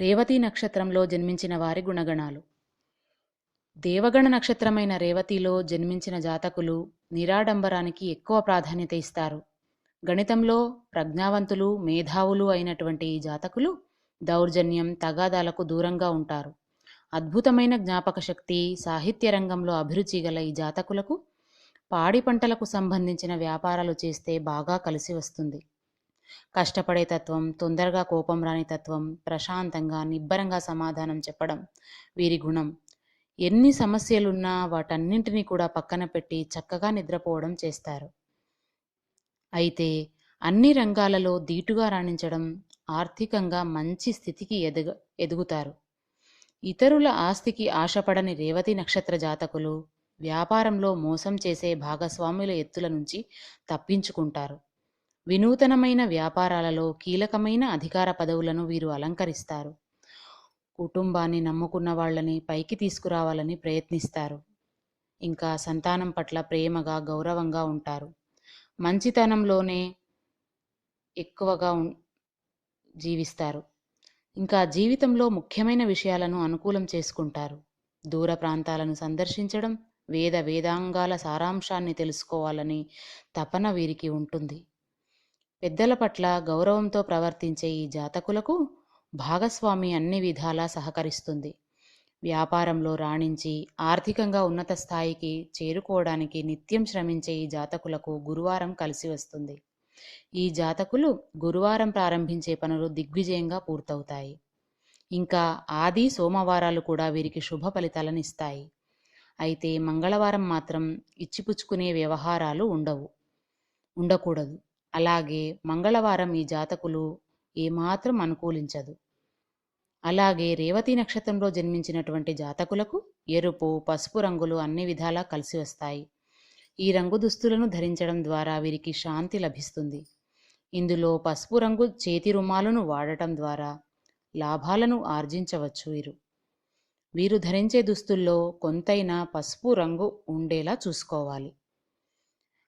రేవతి నక్షత్రంలో జన్మించిన వారి గుణగణాలు. దేవగణ నక్షత్రమైన రేవతిలో జన్మించిన జాతకులు నిరాడంబరానికి ఎక్కువ ప్రాధాన్యత ఇస్తారు. గణితంలో ప్రజ్ఞావంతులు మేధావులు అయినటువంటి ఈ జాతకులు దౌర్జన్యం తగాదాలకు దూరంగా ఉంటారు. అద్భుతమైన జ్ఞాపక శక్తి సాహిత్య రంగంలో అభిరుచి గల ఈ జాతకులకు పాడి పంటలకు సంబంధించిన వ్యాపారాలు చేస్తే బాగా కలిసి వస్తుంది. కష్టపడే తత్వం తొందరగా కోపం రాని తత్వం ప్రశాంతంగా నిబ్బరంగా సమాధానం చెప్పడం వీరి గుణం. ఎన్ని సమస్యలున్నా వాటన్నింటినీ కూడా పక్కన పెట్టి చక్కగా నిద్రపోవడం చేస్తారు. అయితే అన్ని రంగాలలో ధీటుగా రాణించడం ఆర్థికంగా మంచి స్థితికి ఎదుగ ఎదుగుతారు. ఇతరుల ఆస్తికి ఆశపడని రేవతి నక్షత్ర జాతకులు వ్యాపారంలో మోసం చేసే భాగస్వాముల ఎత్తుల నుంచి తప్పించుకుంటారు. వినూతనమైన వ్యాపారాలలో కీలకమైన అధికార పదవులను వీరు అలంకరిస్తారు. కుటుంబాన్ని నమ్ముకున్న వాళ్ళని పైకి తీసుకురావాలని ప్రయత్నిస్తారు. ఇంకా సంతానం పట్ల ప్రేమగా గౌరవంగా ఉంటారు. మంచితనంలోనే ఎక్కువగా జీవిస్తారు. ఇంకా జీవితంలో ముఖ్యమైన విషయాలను అనుకూలం చేసుకుంటారు. దూర ప్రాంతాలను సందర్శించడం వేద వేదాంగాల సారాంశాన్ని తెలుసుకోవాలని తపన వీరికి ఉంటుంది. పెద్దల పట్ల గౌరవంతో ప్రవర్తించే ఈ జాతకులకు భాగస్వామి అన్ని విధాలా సహకరిస్తుంది. వ్యాపారంలో రాణించి ఆర్థికంగా ఉన్నత స్థాయికి చేరుకోవడానికి నిత్యం శ్రమించే ఈ జాతకులకు గురువారం కలిసి వస్తుంది. ఈ జాతకులు గురువారం ప్రారంభించే పనులు దిగ్విజయంగా పూర్తవుతాయి. ఇంకా ఆది సోమవారాలు కూడా వీరికి శుభ ఫలితాలను ఇస్తాయి అయితే మంగళవారం మాత్రం ఇచ్చిపుచ్చుకునే వ్యవహారాలు ఉండవు. ఉండకూడదు. అలాగే మంగళవారం ఈ జాతకులు ఏమాత్రం అనుకూలించదు. అలాగే రేవతి నక్షత్రంలో జన్మించినటువంటి జాతకులకు ఎరుపు పసుపు రంగులు అన్ని విధాలా కలిసి వస్తాయి. ఈ రంగు దుస్తులను ధరించడం ద్వారా వీరికి శాంతి లభిస్తుంది. ఇందులో పసుపు రంగు చేతి రుమాలను వాడటం ద్వారా లాభాలను ఆర్జించవచ్చు వీరు. వీరు ధరించే దుస్తుల్లో కొంతైనా పసుపు రంగు ఉండేలా చూసుకోవాలి.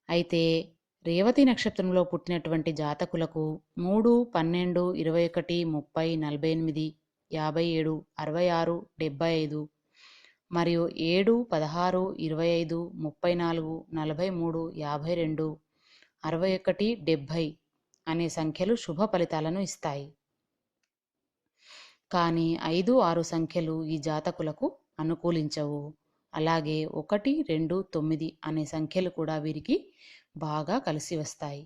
అయితే రేవతి నక్షత్రంలో పుట్టినటువంటి జాతకులకు మూడు పన్నెండు ఇరవై ఒకటి ముప్పై నలభై ఎనిమిది యాభై ఏడు అరవై ఆరు డెబ్బై ఐదు మరియు ఏడు పదహారు ఇరవై ఐదు ముప్పై నాలుగు నలభై మూడు యాభై రెండు అరవై ఒకటి డెబ్భై అనే సంఖ్యలు శుభ ఫలితాలను ఇస్తాయి. కానీ ఐదు ఆరు సంఖ్యలు ఈ జాతకులకు అనుకూలించవు. అలాగే ఒకటి రెండు తొమ్మిది అనే సంఖ్యలు కూడా వీరికి బాగా కలిసి వస్తాయి.